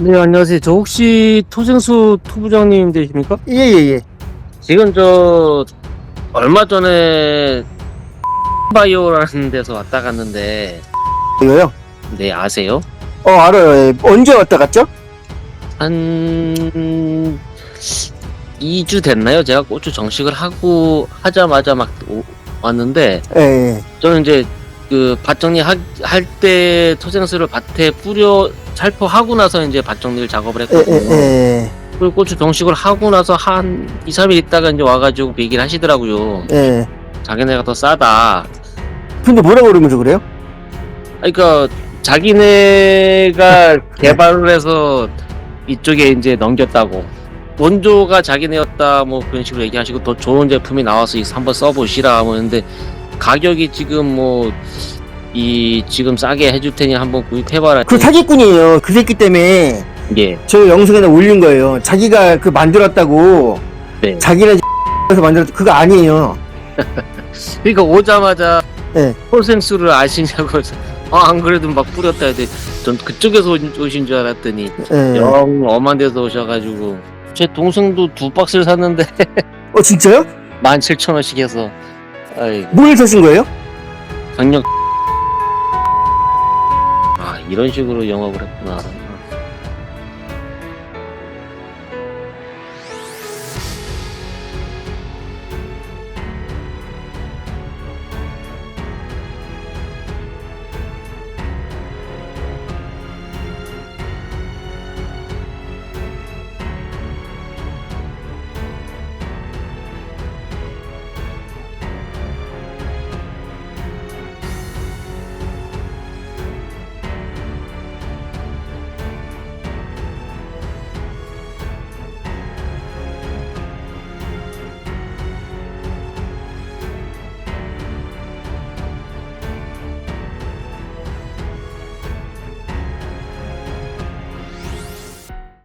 네, 안녕하세요. 저 혹시 토생수 토부장님 되십니까? 예 예 예. 지금 저 얼마 전에 바이오라는 데서 왔다 갔는데 이거요? 네 아세요? 어 알아요. 예. 언제 왔다 갔죠? 한 2주 됐나요? 제가 고추 정식을 하고 하자마자 막 오- 왔는데 예. 예. 저는 이제 그 밭 정리 할 때 토생수를 밭에 뿌려 살포하고 나서 이제 밭 정리를 작업을 예, 했거든요. 예, 예. 그리고 고추 정식을 하고 나서 한 2, 3일 있다가 이제 와가지고 그 얘기를 하시더라고요. 예. 자기네가 더 싸다. 근데 뭐라고 그러면서 그래요? 아니, 그러니까 자기네가 개발을 해서 이쪽에 이제 넘겼다고. 원조가 자기네였다 뭐 그런 식으로 얘기하시고 더 좋은 제품이 나와서 이거 한번 써보시라 뭐 했는데 가격이 지금 뭐 이 지금 싸게 해줄 테니 한번 구입해봐라. 그 사기꾼이에요. 그 새끼 때문에 예. 저 영상에다 올린 거예요. 자기가 그 만들었다고. 네. 자기네 에서 만들었 그거 아니에요. 그러니까 오자마자 네. 홀생수를 아시냐고 해서 아, 안 그래도 막 뿌렸다 해도 전 그쪽에서 오신, 오신 줄 알았더니 예. 영 엄한 데서 오셔가지고 제 동생도 두 박스를 샀는데 어 진짜요? 17,000원씩 해서 아이 뭘 사신 거예요? 강력. 아 이런 식으로 영업을 했구나